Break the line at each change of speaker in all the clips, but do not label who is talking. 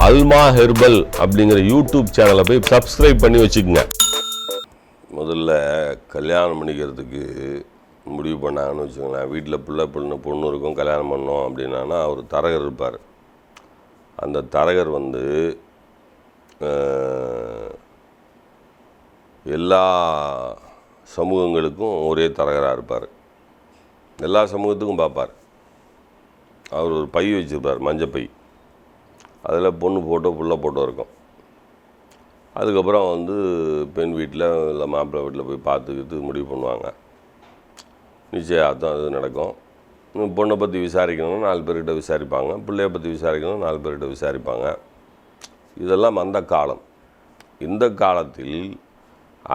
அல்மா herbal அப்படிங்கிற YouTube சேனலை போய் சப்ஸ்கிரைப் பண்ணி வச்சுக்கோங்க. முதல்ல கல்யாணம் பண்ணிக்கிறதுக்கு முடிவு பண்ணாங்கன்னு வச்சுக்கோங்களேன். வீட்டில் பிள்ளை பிள்ளை பொண்ணு இருக்கும் கல்யாணம் பண்ணோம் அப்படின்னா அவர் தரகர் இருப்பார். அந்த தரகர் வந்து எல்லா சமூகங்களுக்கும் ஒரே தரகராக இருப்பார். எல்லா சமூகத்துக்கும் பார்ப்பார். அவர் ஒரு பை வச்சுருப்பார் மஞ்சப்பை. அதில் பொண்ணு ஃபோட்டோ புள்ள ஃபோட்டோ இருக்கும். அதுக்கப்புறம் வந்து பெண் வீட்டில் இல்லை மாப்பிள்ளை வீட்டில் போய் பார்த்துக்கிட்டு முடிவு பண்ணுவாங்க. நிச்சயதார்த்தம் அது நடக்கும். பொண்ணை பற்றி விசாரிக்கணும்னா நாலு பேர்கிட்ட விசாரிப்பாங்க. பிள்ளைய பற்றி விசாரிக்கணும் நாலு பேர்கிட்ட விசாரிப்பாங்க. இதெல்லாம் அந்த காலம். இந்த காலத்தில்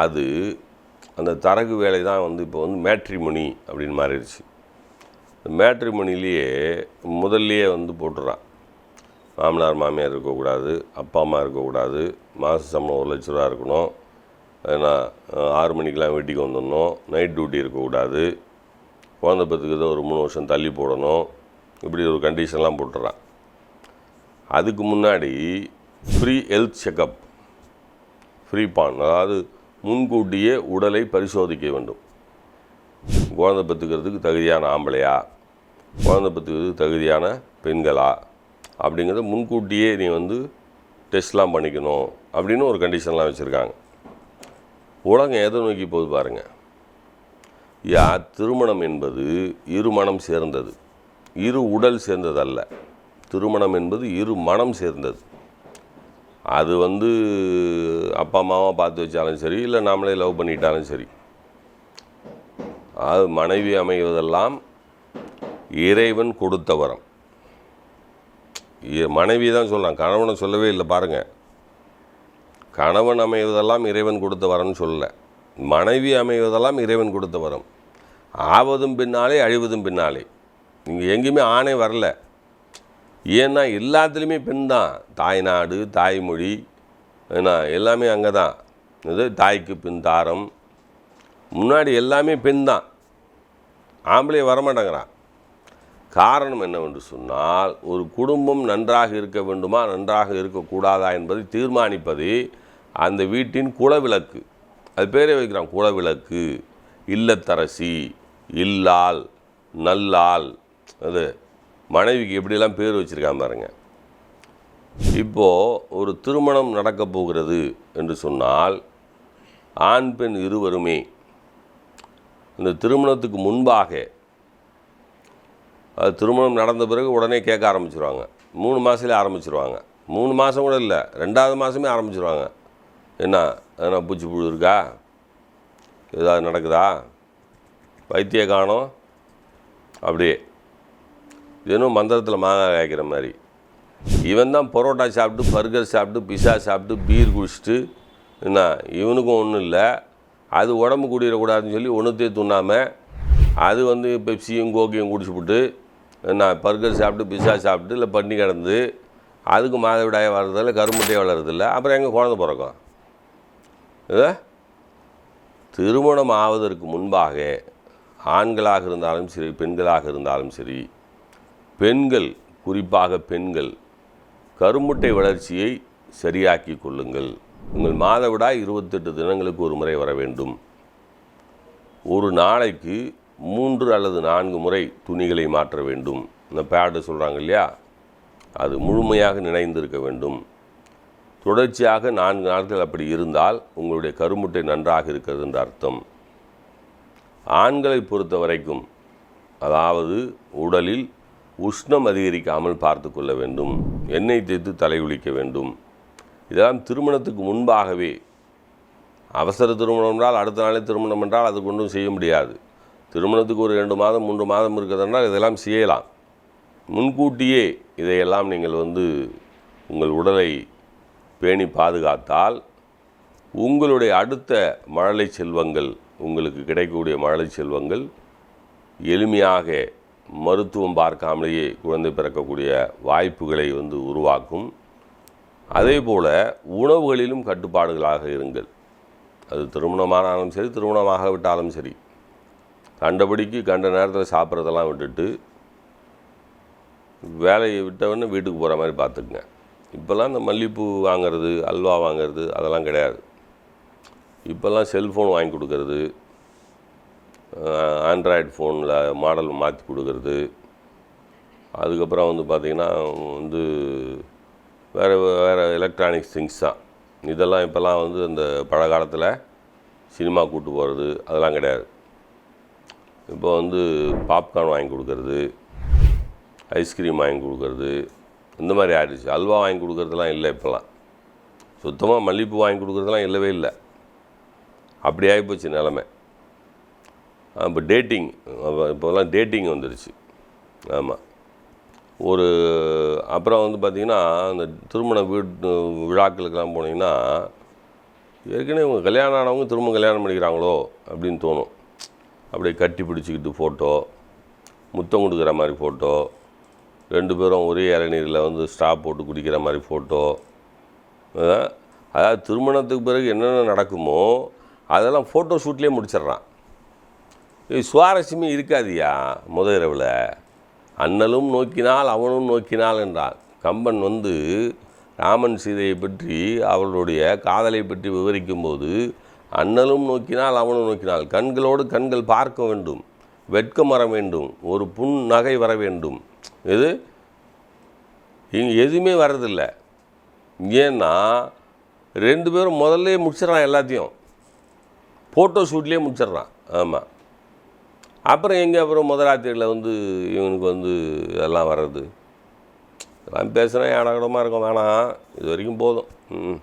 அது அந்த தரகு வேலை தான் வந்து இப்போ வந்து மேட்ரிமணி அப்படின்னு மாறிடுச்சு. மேட்ரிமணிலேயே முதல்லையே வந்து போட்டுறான் மாமனார் மாமியார் இருக்கக்கூடாது அப்பா அம்மா இருக்கக்கூடாது. மாத சம்பளம் ஒரு லட்ச ரூபா இருக்கணும். ஏன்னா ஆறு மணிக்கெலாம் வீட்டுக்கு வந்துடணும். நைட் டியூட்டி இருக்கக்கூடாது. குழந்தை பத்துக்கு ஒரு மூணு வருஷம் தள்ளி போடணும். இப்படி ஒரு கண்டிஷன்லாம் போட்டுறான். அதுக்கு முன்னாடி ஃப்ரீ ஹெல்த் செக்கப் ஃப்ரீ பான் அதாவது முன்கூட்டியே உடலை பரிசோதிக்க வேண்டும். குழந்தை பெற்றுக்கிறதுக்கு தகுதியான ஆம்பளையா? குழந்தை பெற்றுக்கிறதுக்கு தகுதியான பெண்களா? அப்படிங்கிறத முன்கூட்டியே நீ வந்து டெஸ்ட்லாம் பண்ணிக்கணும் அப்படின்னு ஒரு கண்டிஷன்லாம் வச்சுருக்காங்க. உலகம் எதை நோக்கி போகுது பாருங்கள் யா திருமணம் என்பது இரு மனம் சேர்ந்தது. இரு உடல் சேர்ந்தது அல்ல திருமணம் என்பது இரு மனம் சேர்ந்தது. அது வந்து அப்பா அம்மாவை பார்த்து வச்சாலும் சரி இல்லை நாமளே லவ் பண்ணிட்டாலும் சரி. அது மனைவி அமைவதெல்லாம் இறைவன் கொடுத்த வரம். மனைவி தான் சொல்லலாம் கணவனை சொல்லவே இல்லை பாருங்கள் கணவன் அமைவதெல்லாம் இறைவன் கொடுத்த வரம்னு சொல்லலை. மனைவி அமைவதெல்லாம் இறைவன் கொடுத்த வரம். ஆவதும் பின்னாலே அழிவதும் பின்னாலே. இங்கே எங்கேயுமே ஆணே வரல. ஏன்னா எல்லாத்துலேயுமே பெண் தான். தாய்நாடு தாய்மொழி ஏன்னா எல்லாமே அங்கே தான். இது தாய்க்கு பின் தாரம். முன்னாடி எல்லாமே பெண் தான். ஆம்பளை வரமாட்டேங்கிறான். காரணம் என்னவென்று சொன்னால் ஒரு குடும்பம் நன்றாக இருக்க வேண்டுமா நன்றாக இருக்கக்கூடாதா என்பதை தீர்மானிப்பது அந்த வீட்டின் குலவிளக்கு. அது பேரே வைக்கிறான் குலவிளக்கு. இல்லத்தரசி இல்லால் நல்லால். அது மனைவிக்கு எப்படியெல்லாம் பேர் வச்சுருக்கான் பாருங்க. இப்போது ஒரு திருமணம் நடக்கப் போகிறது என்று சொன்னால் ஆண் பெண் இருவருமே இந்த திருமணத்துக்கு முன்பாக திருமணம் நடந்த பிறகு உடனே கேட்க ஆரம்பிச்சிருவாங்க. மூணு மாதத்துலேயே ஆரம்பிச்சிருவாங்க. மூணு மாதம் கூட இல்லை ரெண்டாவது மாதமே ஆரம்பிச்சிருவாங்க. என்ன எதனா பூச்சி புழு இருக்கா? ஏதாவது நடக்குதா? வைத்திய காணோம். அப்படியே. தினம் மந்திரத்தில் மாங்காய் காய்க்கிற மாதிரி. இவன் தான் பரோட்டா சாப்பிட்டு பர்கர் சாப்பிட்டு பிஸா சாப்பிட்டு பீர் குடிச்சிட்டு என்ன இவனுக்கும் ஒன்றும் இல்லை. அது உடம்பு குடியிடக்கூடாதுன்னு சொல்லி ஒன்றுத்தையும் துண்ணாமல் அது வந்து பெப்சியும் கோக்கையும் குடிச்சுப்புட்டு நான் பர்கர் சாப்பிட்டு பிஸா சாப்பிட்டு இல்லை பண்ணி கிடந்து அதுக்கு மாதவிடாய வர்றதில்ல கருமுட்டையை வளர்றதில்ல. அப்புறம் எங்கே குழந்த பிறக்கும்? இது திருமணம் ஆவதற்கு முன்பாக ஆண்களாக இருந்தாலும் சரி பெண்களாக இருந்தாலும் சரி பெண்கள் குறிப்பாக பெண்கள் கருமுட்டை வளர்ச்சியை சரியாக்கி கொள்ளுங்கள். உங்கள் மாதவிடாய் இருபத்தெட்டு தினங்களுக்கு ஒரு முறை வர வேண்டும். ஒரு நாளைக்கு மூன்று அல்லது நான்கு முறை துணிகளை மாற்ற வேண்டும். இந்த பேடு சொல்கிறாங்க இல்லையா? அது முழுமையாக நினைந்திருக்க வேண்டும். தொடர்ச்சியாக நான்கு நாட்கள் அப்படி இருந்தால் உங்களுடைய கருமுட்டை நன்றாக இருக்கிறது என்ற அர்த்தம். ஆண்களை பொறுத்த வரைக்கும் அதாவது உடலில் உஷ்ணம் அதிகரிக்காமல் பார்த்து கொள்ள வேண்டும். எண்ணெய் தேய்த்து தலை குளிக்க வேண்டும். இதெல்லாம் திருமணத்துக்கு முன்பாகவே அவசர திருமணம் என்றால் அடுத்த நாளே திருமணம் என்றால் அது கொண்டும் செய்ய முடியாது. திருமணத்துக்கு ஒரு ரெண்டு மாதம் மூன்று மாதம் இருக்கிறதென்றால் இதெல்லாம் செய்யலாம். முன்கூட்டியே இதையெல்லாம் நீங்கள் வந்து உங்கள் உடலை பேணி பாதுகாத்தால் உங்களுடைய அடுத்த மழலை செல்வங்கள் உங்களுக்கு கிடைக்கக்கூடிய மழலை செல்வங்கள் எளிமையாக மருத்துவம் பார்க்காமலேயே குழந்தை பிறக்கக்கூடிய வாய்ப்புகளை வந்து உருவாக்கும். அதே போல் உணவுகளிலும் கட்டுப்பாடுகளாக இருங்கள். அது திருமணமானாலும் சரி திருமணமாக விட்டாலும் சரி. கண்டபடிக்கு கண்ட நேரத்தில் சாப்பிட்றதெல்லாம் விட்டுட்டு வேலையை விட்டவொடனே வீட்டுக்கு போகிற மாதிரி பார்த்துக்குங்க. இப்போல்லாம் இந்த மல்லிகைப்பூ வாங்குறது அல்வா வாங்குறது அதெல்லாம் கிடையாது. இப்போல்லாம் செல்ஃபோன் வாங்கி கொடுக்கறது ஆண்ட்ராய்டு ஃபோனில் மாடல் மாற்றி கொடுக்கறது. அதுக்கப்புறம் வந்து பார்த்திங்கன்னா வந்து வேறு வேறு எலக்ட்ரானிக்ஸ் திங்ஸ் தான். இதெல்லாம் இப்போல்லாம் வந்து அந்த பழகாலத்தில் சினிமா கூட்டு போகிறது அதெல்லாம் கிடையாது. இப்போ வந்து பாப்கார்ன் வாங்கி கொடுக்கறது ஐஸ்கிரீம் வாங்கி கொடுக்கறது இந்த மாதிரி ஆயிடுச்சு. அல்வா வாங்கி கொடுக்கறதுலாம் இல்லை இப்போல்லாம் சுத்தமாக மல்லிகைப்பூ வாங்கி கொடுக்கறதுலாம் இல்லவே இல்லை. அப்படி ஆகிப்போச்சு நிலமை. இப்போ டேட்டிங் இப்போல்லாம் டேட்டிங் வந்துடுச்சு ஆமாம் ஒரு அப்புறம் வந்து பார்த்திங்கன்னா அந்த திருமண வீட்டு விழாக்களுக்கெல்லாம் போனீங்கன்னா ஏற்கனவே இவங்க கல்யாணம் ஆனவங்க திரும்ப கல்யாணம் பண்ணிக்கிறாங்களோ அப்படின்னு தோணும். அப்படியே கட்டி பிடிச்சிக்கிட்டு ஃபோட்டோ முத்தம் கொடுக்குற மாதிரி ஃபோட்டோ ரெண்டு பேரும் ஒரே இளநீரில் வந்து ஸ்டாப் போட்டு குடிக்கிற மாதிரி ஃபோட்டோ அதாவது திருமணத்துக்கு பிறகு என்னென்ன நடக்குமோ அதெல்லாம் ஃபோட்டோ ஷூட்லேயே முடிச்சிடுறான். இது சுவாரஸ்யமே இருக்காதியா முத இரவில்? அண்ணலும் நோக்கினால் அவனும் நோக்கினால் என்றான். கம்பன் வந்து ராமன் சீதையை பற்றி அவளுடைய காதலை பற்றி விவரிக்கும்போது அண்ணலும் நோக்கினால் அவனும் நோக்கினால் கண்களோடு கண்கள் பார்க்க வேண்டும் வெட்கம் வர வேண்டும் ஒரு புன் நகை வர வேண்டும். இது இங்கே எதுவுமே வர்றதில்ல. ஏன்னா ரெண்டு பேரும் முதல்ல முடிச்சிடறான் எல்லாத்தையும். ஃபோட்டோ ஷூட்லேயே முடிச்சிடுறான் ஆமாம் அப்புறம் எங்கே அப்புறம் முதலாத்திரியில் வந்து இவனுக்கு வந்து இதெல்லாம் வர்றது? இதெல்லாம் பேசுகிறேன் ஏடகடமாக இருக்கும். வேணாம். இது வரைக்கும் போதும். ம்